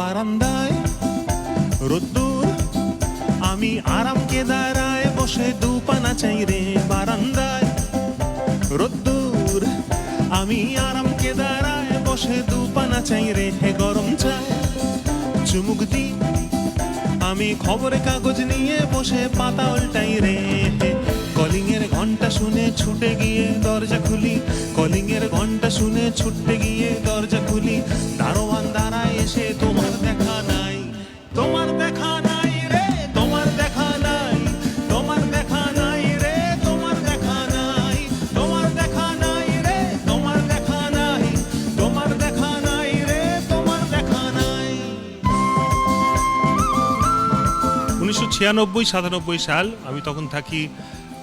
বারান্দায়। রোদ্দুর আমি আরাম কেদারায় বসে দুপানা চাই রে বারান্দায়। রোদ্দুর আমি আরাম কেদারায় বসে দুপানা চাই রে হে গরম চায়। চুমুক দি, আমি খবরের কাগজ নিয়ে বসে পাতা উল্টাই রে কলিং এর ঘণ্টা শুনে ছুটে গিয়ে দরজা খুলি কলিং এর ঘণ্টা শুনে ছুটে গিয়ে দরজা খুলি। দারোয়ান ছিয়ানব্বই, সাতানব্বই সাল আমি তখন থাকি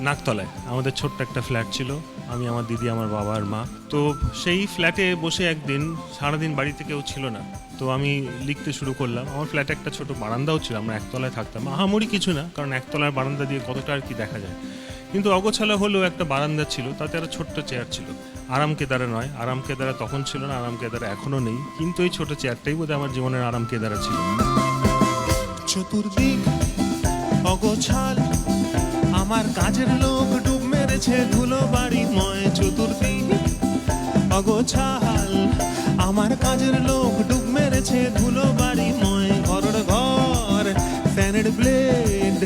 নাকতলায় আমাদের ছোট্ট একটা ফ্ল্যাট ছিল। আমি, আমার দিদি, আমার বাবা আর মা। তো সেই ফ্ল্যাটে বসে একদিন, সারাদিন বাড়িতে কেউ ছিল না। তো আমি লিখতে শুরু করলাম। আমার ফ্ল্যাটে একটা ছোট বারান্দাও ছিল। আমরা একতলায় থাকতাম। আহামরি কিছু না, কারণ একতলার বারান্দা দিয়ে কতটা আর কি দেখা যায়। কিন্তু অগোছালা হলেও একটা বারান্দা ছিল। তাতে একটা ছোট্ট চেয়ার ছিল। আরাম কেদারা নয়। আরাম কেদারা তখন ছিল না, আরাম কেদারা এখনও নেই। কিন্তু এই ছোট চেয়ারটাই বোধহয় আমার জীবনের আরাম কেদারা ছিল। চতুর্দিক অগোছাল আমার কাজের লোক ডুব মেরেছে ধুলো বাড়ি ময় চতুর্দিক অগোছাল আমার কাজের লোক ডুব মেরেছে ধুলো বাড়ি ময় ঘরের ঘর। ফ্যানের ব্লেড,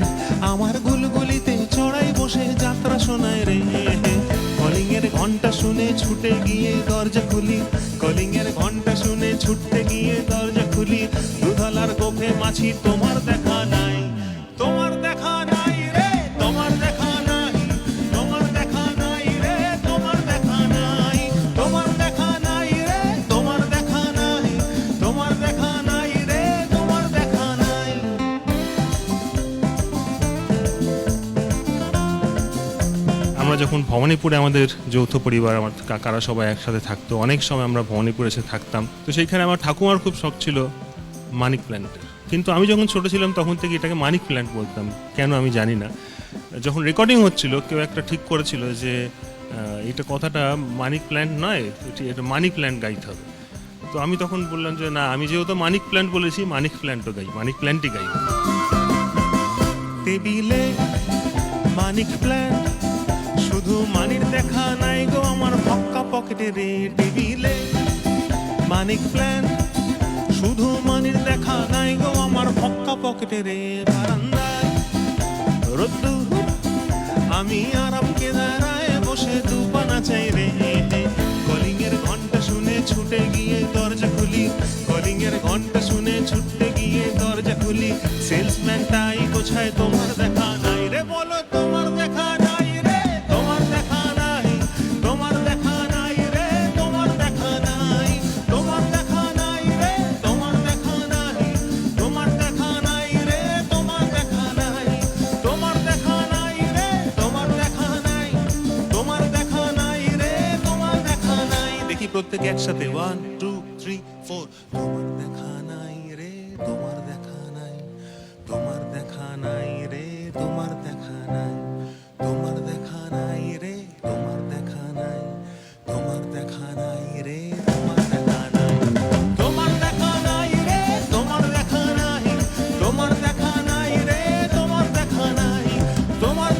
আমার গুলগুলিতে চড়াই বসে যাত্রা শোনায় রে। কলিং এর ঘণ্টা শুনে ছুটে গিয়ে দরজা খুলি কলিং এর ঘণ্টা শুনে ছুটতে গিয়ে দরজা খুলি। দুধলার গোফে মাছি তোমার দেখা নাই। আমরা যখন ভবানীপুরে আমাদের যৌথ পরিবার, আমার কাকারা সবাই একসাথে থাকতো, অনেক সময় আমরা ভবানীপুরে এসে থাকতাম। তো সেইখানে আমার ঠাকুমার খুব শখ ছিল মানিক প্ল্যান্টের। কিন্তু আমি যখন ছোট ছিলাম তখন থেকে এটাকে মানিক প্ল্যান্ট বলতাম। কেন আমি জানি না। যখন রেকর্ডিং হচ্ছিল, কেউ একটা ঠিক করেছিল যে এটা কথাটা মানিক প্ল্যান্ট নয় এটি- মানিক প্ল্যান্ট গাইতে হবে। তো আমি তখন বললাম যে, না, আমি যেহেতু মানিক প্ল্যান্ট বলেছি, মানিক প্ল্যান্টও গাই, মানিক প্ল্যান্টই গাই। টেবিলে মানিক প্ল্যান্ট শুধু মানির দেখা নাই গো আমার ফক্কা পকেটে রে টেবিলে। মানিক প্ল্যান, শুধু মানির দেখা নাই গো আমার ফক্কা পকেটে রে বারান্দায়। রোদ্দু আমি আরাম কেদারায় বসে দুপানা চাই রে। কলিং এর ঘণ্টা শুনে ছুটে গিয়ে প্রত্যেকে একসাথে ওয়ান টু থ্রি ফোর তোমার দেখা নাই রে তোমার দেখা নাই তোমার দেখা নাই রে তোমার দেখা নাই তোমার দেখা নাই রে তোমার দেখা নাই তোমার দেখা নাই রে তোমার দেখা নাই তোমার দেখা নাই রে তোমার দেখা নাই তোমার দেখা নাই রে তোমার দেখা নাই তোমার